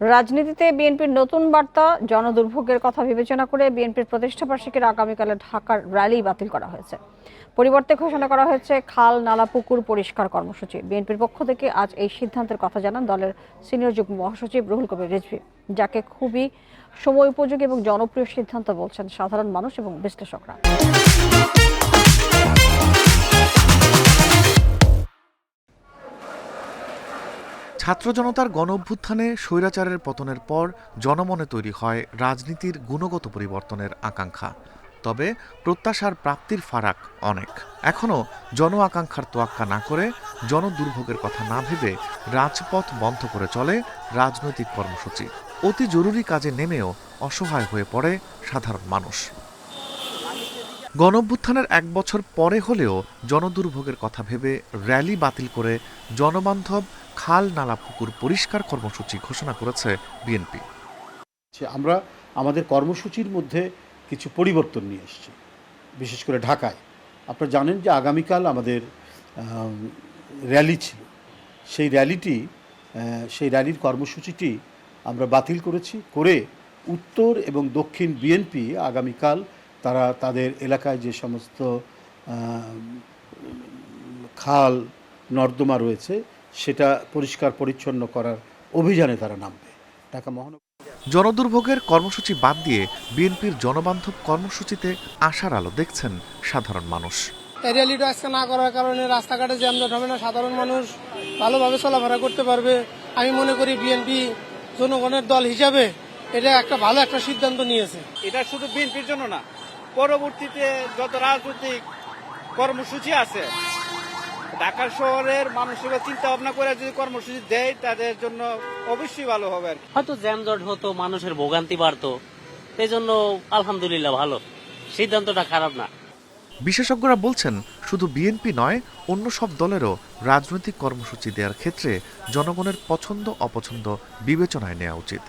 রাজনীতিতে বিএনপির নতুন বার্তা, জনদুর্ভোগের কথা বিবেচনা করে বিএনপির প্রতিষ্ঠা বার্ষিকীর আগামীকালে ঢাকার র্যালি বাতিল করা হয়েছে। পরিবর্তে ঘোষণা করা হয়েছে, খাল, নালা, পুকুর, পরিষ্কার কর্মসূচি। বিএনপির পক্ষ থেকে আজ এই সিদ্ধান্তের কথা জানান দলের সিনিয়র যুগ্ম মহাসচিব রুহুল কবির রিজভী, যাকে খুবই সময় উপযোগী এবং জনপ্রিয় সিদ্ধান্ত বলছেন সাধারণ মানুষ এবং বিশ্লেষকরা। ছাত্র জনতার গণ অভ্যুত্থানে স্বৈরাচারের পতনের পর জনমনে তৈরি হয় রাজনীতির গুণগত পরিবর্তনের আকাঙ্ক্ষা। তবে প্রত্যাশার প্রাপ্তির ফারাক অনেক। এখনও জন আকাঙ্ক্ষার তোয়াক্কা না করে জনদুর্ভোগের কথা না ভেবে রাজপথ বন্ধ করে চলে রাজনৈতিক কর্মসূচি। অতি জরুরি কাজে নেমেও অসহায় হয়ে পড়ে সাধারণ মানুষ। গণঅভ্যুত্থানের এক বছর পরে হলেও জনদুর্ভোগের কথা ভেবে র্যালি বাতিল করে জনবান্ধব খাল নালা পুকুর পরিষ্কার কর্মসূচি ঘোষণা করেছে বিএনপি। আমরা আমাদের কর্মসূচির মধ্যে কিছু পরিবর্তন নিয়ে এসেছি, বিশেষ করে ঢাকায়। আপনারা জানেন যে আগামীকাল আমাদের র্যালি ছিল। সেই র্যালিটি সেই র্যালির কর্মসূচিটি আমরা বাতিল করেছি, করে উত্তর এবং দক্ষিণ বিএনপি আগামীকাল তারা তাদের এলাকায় যে সমস্ত খাল নর্দমা রয়েছে সেটা পরিষ্কার পরিচ্ছন্ন করার অভিযানে তারা নামবে। ঢাকা মহানগর জনদুর্ভোগের কর্মসূচি বাদ দিয়ে বিএনপির জনবান্ধব কর্মসূচিতে আশার আলো দেখছেন সাধারণ মানুষ। র্যালিটা আজকে না করার কারণে রাস্তাঘাটে জ্যামজট হবে না সাধারণ মানুষ ভালোভাবে চলাফেরা করতে পারবে। আমি মনে করি বিএনপি জনগণের দল হিসাবে এটা একটা ভালো একটা সিদ্ধান্ত নিয়েছে। এটা শুধু বিএনপির জন্য না পরবর্তীতে যত রাজনৈতিক কর্মসূচি আছে ঢাকা শহরের মানুষেরা চিন্তা ভাবনা করে যদি কর্মসূচি দেয় তাদের জন্য অবশ্যই ভালো হবে আর হয়তো জ্যামজট হতো মানুষের ভোগান্তি বাড়তো এই জন্য আলহামদুলিল্লাহ ভালো। সিদ্ধান্তটা খারাপ না। বিশেষজ্ঞরা বলছেন শুধু বিএনপি নয় অন্য সব দলেরও রাজনৈতিক কর্মসূচি দেওয়ার ক্ষেত্রে জনগণের পছন্দ অপছন্দ বিবেচনায় নেওয়া উচিত।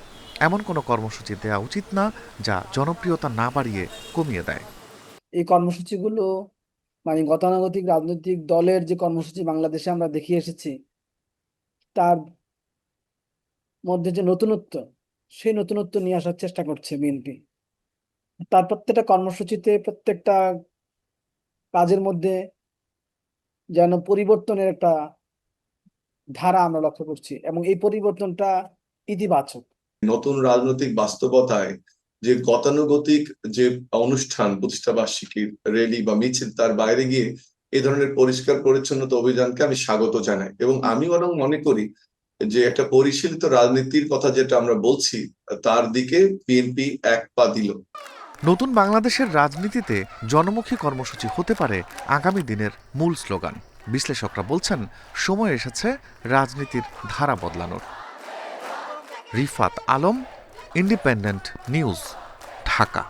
এমন কোনো কর্মসূচি দেওয়া উচিত না যা জনপ্রিয়তা না বাড়িয়ে কমিয়ে দেয়। এই কর্মসূচিগুলো মানে গতানুগতিক রাজনৈতিক দলের যে কর্মসূচি বাংলাদেশে আমরা দেখিয়ে এসেছি, তার মধ্যে যে নতুনত্ব, সেই নতুনত্ব নিয়ে আসার চেষ্টা করছে বিএনপি। তার প্রত্যেকটা কর্মসূচিতে প্রত্যেকটা কাজের মধ্যে যেন পরিবর্তনের একটা ধারা আমরা লক্ষ্য করছি এবং এই পরিবর্তনটা ইতিবাচক। নতুন রাজনৈতিক বাস্তবতায় যে গতানুগতিক যে অনুষ্ঠান, প্রতিষ্ঠা বার্ষিকীর র্যালি বা মিছিল তার বাইরে গিয়ে এই ধরনের পরিষ্কার পরিচ্ছন্নতা অভিযানকে আমি স্বাগত জানাই। এবং আমি বরং মনে করি যে একটা পরিশীলিত রাজনীতির কথা যেটা আমরা বলছি, তার দিকে বিএনপি এক পা দিল। নতুন বাংলাদেশের রাজনীতিতে জনমুখী কর্মসূচি হতে পারে আগামী দিনের মূল স্লোগান। বিশ্লেষকরা বলছেন, সময় এসেছে রাজনীতির ধারা বদলানোর। Rifat Alam independent news Dhaka.